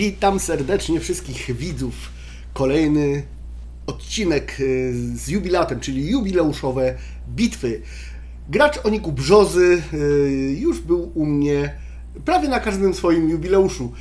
Witam serdecznie wszystkich widzów. Kolejny odcinek y, z jubilatem, czyli jubileuszowe bitwy. Gracz o niku Brzozy y, już był u mnie prawie na każdym swoim jubileuszu.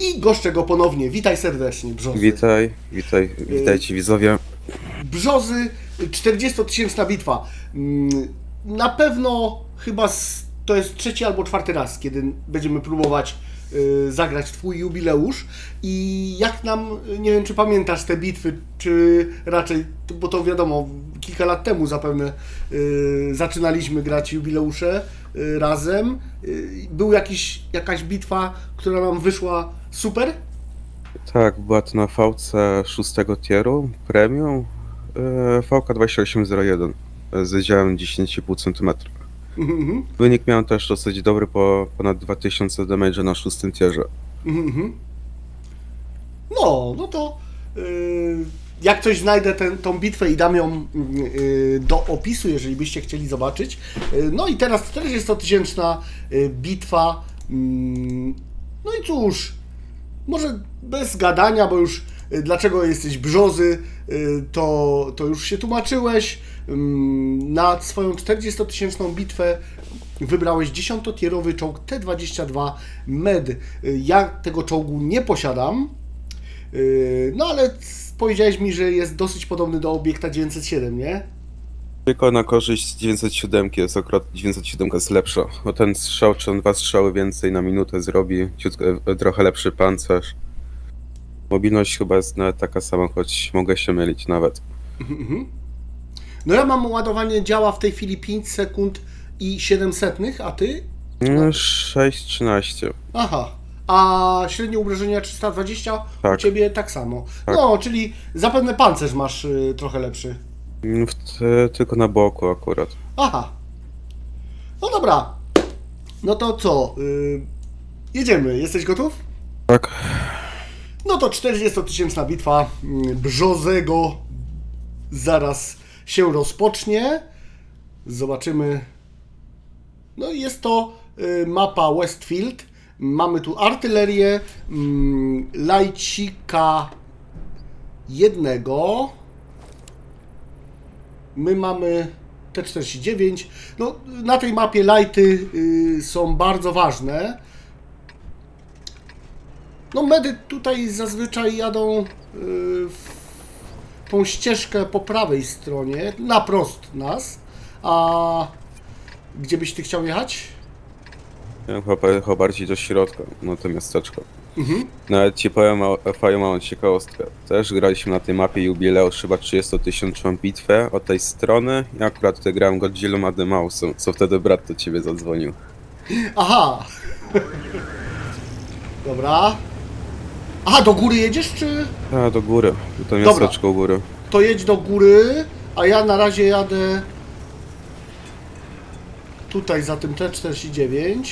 I goszczę go ponownie. Witaj serdecznie, Brzozy. Witaj, witaj, witajcie widzowie. Brzozy, 40-tysięczna bitwa. Mm, Na pewno chyba to jest trzeci albo czwarty raz, kiedy będziemy próbować y, zagrać Twój jubileusz. I jak nam, y, nie wiem czy pamiętasz te bitwy, czy raczej, bo to wiadomo, kilka lat temu zapewne y, zaczynaliśmy grać jubileusze y, razem. Y, był jakiś, jakaś bitwa, która nam wyszła super? Tak, była to na VC 6 tieru, premium, e, VK 2801 e, z działem 10,5 cm. Mhm. Wynik miał też dosyć dobry, po ponad 2000 damage na 6 tierze. Mhm. No, no to yy, jak coś znajdę ten, tą bitwę i dam ją yy, do opisu, jeżeli byście chcieli zobaczyć. Yy, no i teraz 40-tysięczna yy, bitwa. Yy, no i cóż, może bez gadania, bo już dlaczego jesteś brzozy, yy, to, to już się tłumaczyłeś. Yy, na swoją 40-tysięczną bitwę wybrałeś 10-tierowy czołg T-22 MED. Yy, Ja tego czołgu nie posiadam, no ale powiedziałeś mi, że jest dosyć podobny do obiekta 907, nie? Tylko na korzyść 907 jest akurat 907 jest lepsza, bo ten strzał, czy on dwa strzały więcej na minutę zrobi, e, trochę lepszy pancerz. Mobilność chyba jest nawet taka sama, choć mogę się mylić nawet. No ja mam ładowanie działa w tej chwili 5 sekund i 700, a ty? Mm, 6-13. Aha. A średnie obrażenia 320 u Tak. ciebie tak samo. Tak. No, czyli zapewne pancerz masz y, trochę lepszy. Mm, w t- tylko na boku akurat. Aha. No dobra. No to co? Y, jedziemy. Jesteś gotów? Tak. No to 40-tysięczna bitwa mm, Brzozego zaraz się rozpocznie. Zobaczymy. No jest to y, mapa Westfield. Mamy tu artylerię, mm, lajcika jednego. My mamy T49. No, na tej mapie lighty y, są bardzo ważne. No medy tutaj zazwyczaj jadą y, w tą ścieżkę po prawej stronie, na prost nas. A gdzie byś ty chciał jechać? Ja chyba, chyba bardziej do środka, na to miasteczko. Nawet ci powiem o fajną małą ciekawostkę. Też graliśmy na tej mapie jubileusz chyba 30-tysięczną bitwę od tej strony. Ja akurat tutaj grałem Godzillą Ademausem, co wtedy brat do ciebie zadzwonił. Aha! Dobra. Aha, do góry jedziesz, czy A, do góry, to miasteczko u góry. to jedź do góry, a ja na razie jadę tutaj za tym T49.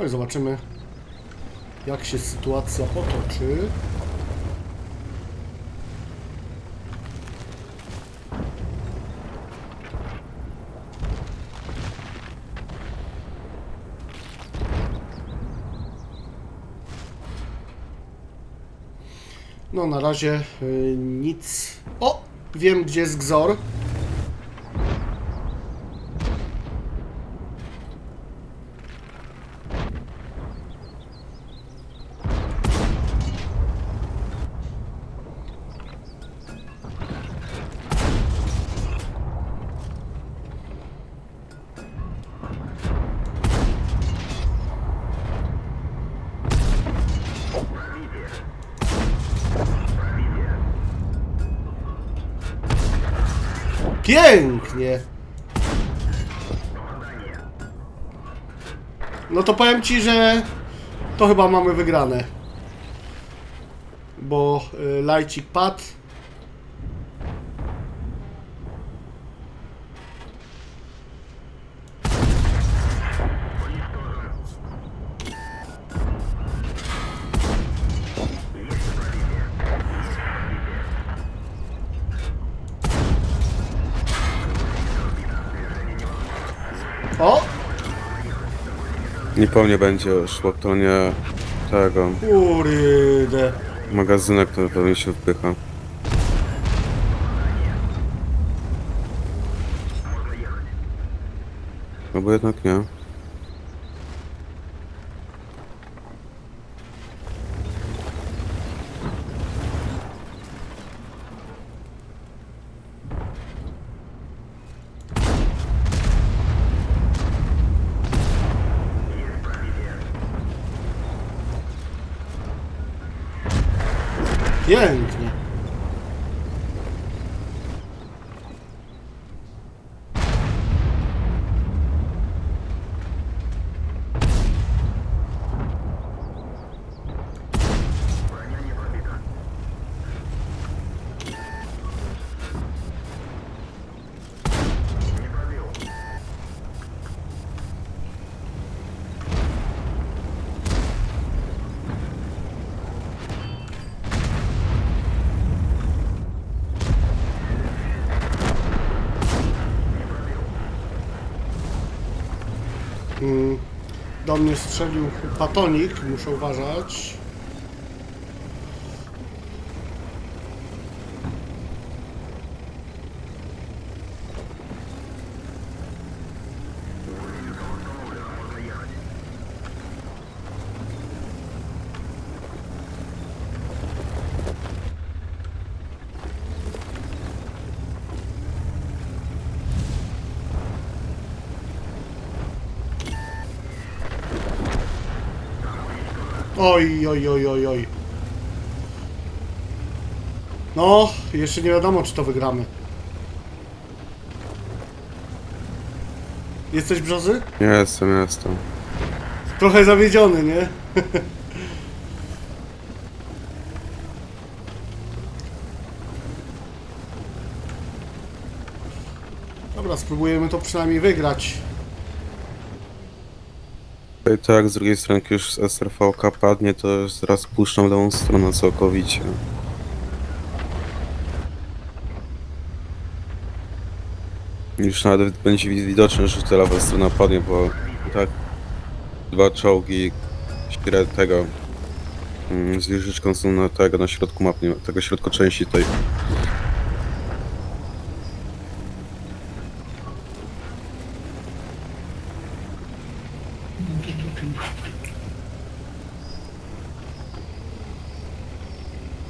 No zobaczymy, jak się sytuacja potoczy. No, na razie y, nic. O! Wiem, gdzie jest Gzor. Pięknie. No to powiem ci, że to chyba mamy wygrane. bo y, lajcik padł. O! Nie po mnie będzie szło to nie tego Kurde. magazynek, który pewnie się wpycha. No bo jednak nie. Pięknie. Mm, Do mnie strzelił patonik, muszę uważać. Oj, oj, oj, oj, oj. No, jeszcze nie wiadomo, czy to wygramy. Jesteś brzozy? Nie jestem, jestem. Trochę zawiedziony, nie? Dobra, spróbujemy to przynajmniej wygrać. I tak, z drugiej strony, jak już z SRVK padnie, to już zaraz puszczą lewą stronę całkowicie. Już nawet będzie wi- widoczne, że ta lewa strona padnie, bo tak dwa czołgi średniego mm, z wieżyczką są na tego, na środku mapy, tego środku części tej.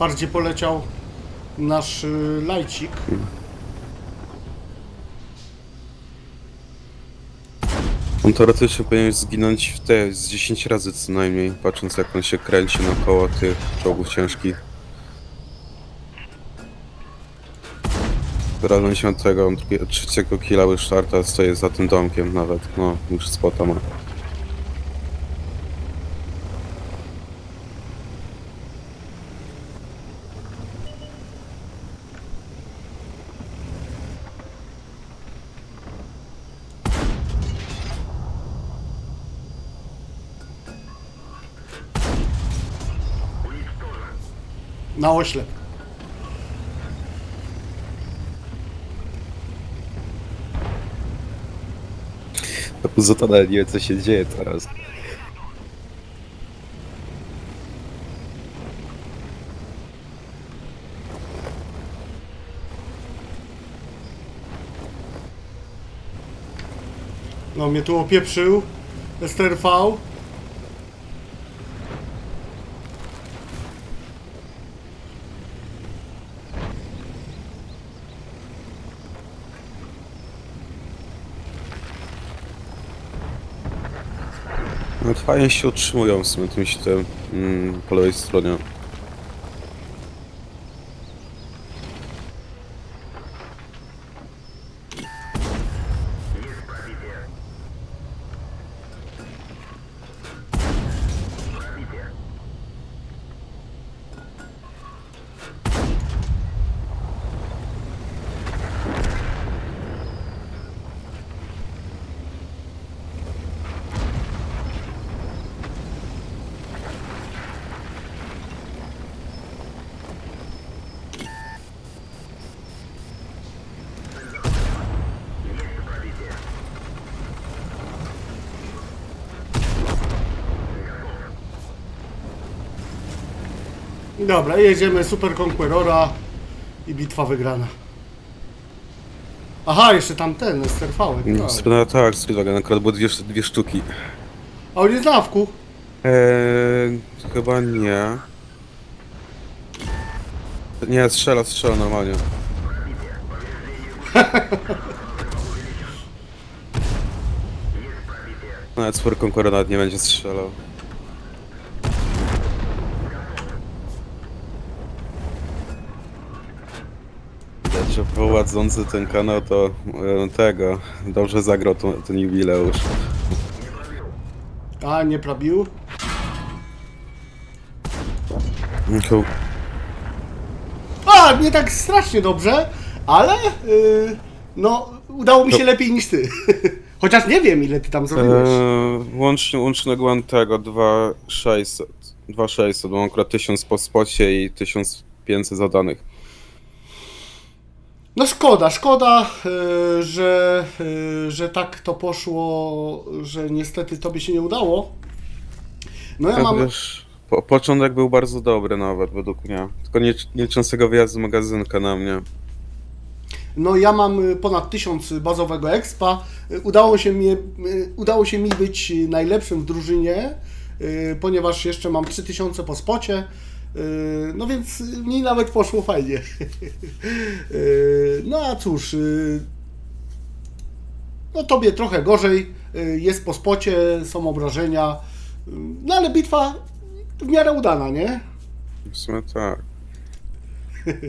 Bardziej poleciał nasz y, lajcik. On teoretycznie powinien zginąć w te z 10 razy co najmniej, patrząc jak on się kręci naokoło tych czołgów ciężkich. Teraz będzie miał tego drugiego, trzeciego killa już starta stoi za tym domkiem nawet, no już spota ma. Na oślep. Zatana nie wie co się dzieje teraz. No mnie tu opieprzył. STRV. No fajnie się utrzymują w sumie tym się tym mm, po lewej stronie. Dobra, jedziemy Super Conquerora i bitwa wygrana. Aha, jeszcze tam ten, sterfałek. No, Tak. no tak, Stridogan, akurat było dwie, dwie sztuki. A on jest na awku. Eee, chyba nie. Nie, strzela, strzela normalnie. Nawet Super Conqueror nawet nie będzie strzelał. Że prowadzący ten kanał to e, tego, dobrze zagrał ten, ten jubileusz. A, nie prabił. To A, nie tak strasznie dobrze, ale yy, no, udało mi się lepiej niż ty. Chociaż nie wiem, ile ty tam zrobiłeś. Eee, łącznie, łącznego mam tego 2600. 2600, bo mam akurat 1000 po spocie i 1500 zadanych. No szkoda, szkoda, yy, że, yy, że tak to poszło, że niestety tobie się nie udało. No ja Tak, mam, wiesz, po, początek był bardzo dobry nawet według mnie. Tylko nie, wyjazdu magazynka na mnie. no ja mam y, ponad 1000 bazowego expa. Udało się, mi, udało się mi być najlepszym w drużynie, ponieważ jeszcze mam 3000 po spocie. Y, No więc mi nawet poszło fajnie. Y, No a cóż, y, no tobie trochę gorzej, jest po spocie, są obrażenia, no ale bitwa w miarę udana, nie? W sumie tak.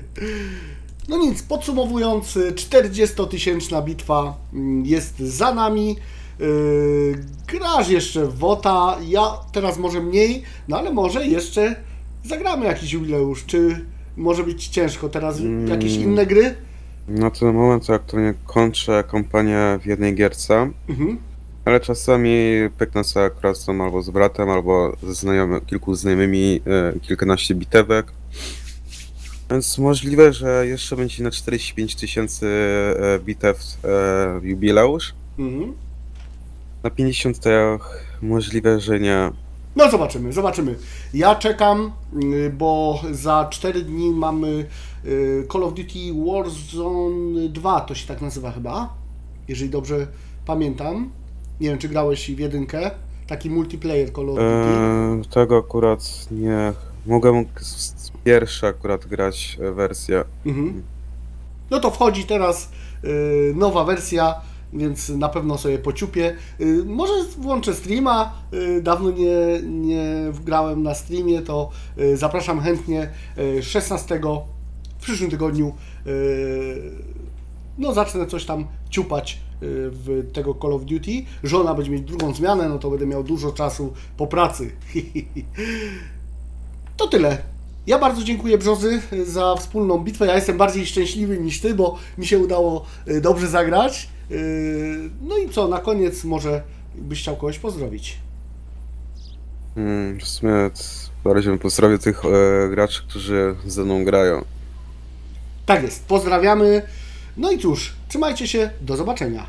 No nic, podsumowując, y, 40-tysięczna bitwa mm, jest za nami. Yy, grasz jeszcze w WOTA, ja teraz może mniej, no ale może jeszcze zagramy jakiś jubileusz, czy może być ciężko teraz jakieś Mm. inne gry? Na ten moment to aktualnie kończę kampanię w jednej gierce. Mhm. Ale czasami pyknę sobie akurat albo z bratem, albo ze znajomy, kilku znajomymi e, kilkanaście bitewek. Więc możliwe, że jeszcze będzie na 45 tysięcy e, bitew e, jubileusz. Mhm. Na 50 to możliwe, że nie. No zobaczymy, zobaczymy. Ja czekam, yy, bo za 4 dni mamy yy, Call of Duty Warzone 2, to się tak nazywa chyba, jeżeli dobrze pamiętam. Nie wiem, czy grałeś w jedynkę, taki multiplayer Call of Duty. E, tego akurat nie. Mogę pierwsza akurat grać e, wersję. Mhm. No to wchodzi teraz y, nowa wersja, więc na pewno sobie pociupię. Y, może włączę streama. Y, dawno nie, nie grałem na streamie, to y, zapraszam chętnie y, 16 w przyszłym tygodniu. No zacznę coś tam ciupać w tego Call of Duty. Żona będzie mieć drugą zmianę, no to będę miał dużo czasu po pracy. To tyle. Ja bardzo dziękuję Brzozy za wspólną bitwę. Ja jestem bardziej szczęśliwy niż ty, bo mi się udało dobrze zagrać. Y, No i co, na koniec może byś chciał kogoś pozdrowić. Hmm, w sumie bardziej bym pozdrowił tych e, graczy, którzy ze mną grają. Tak jest, pozdrawiamy. No i cóż, trzymajcie się, do zobaczenia.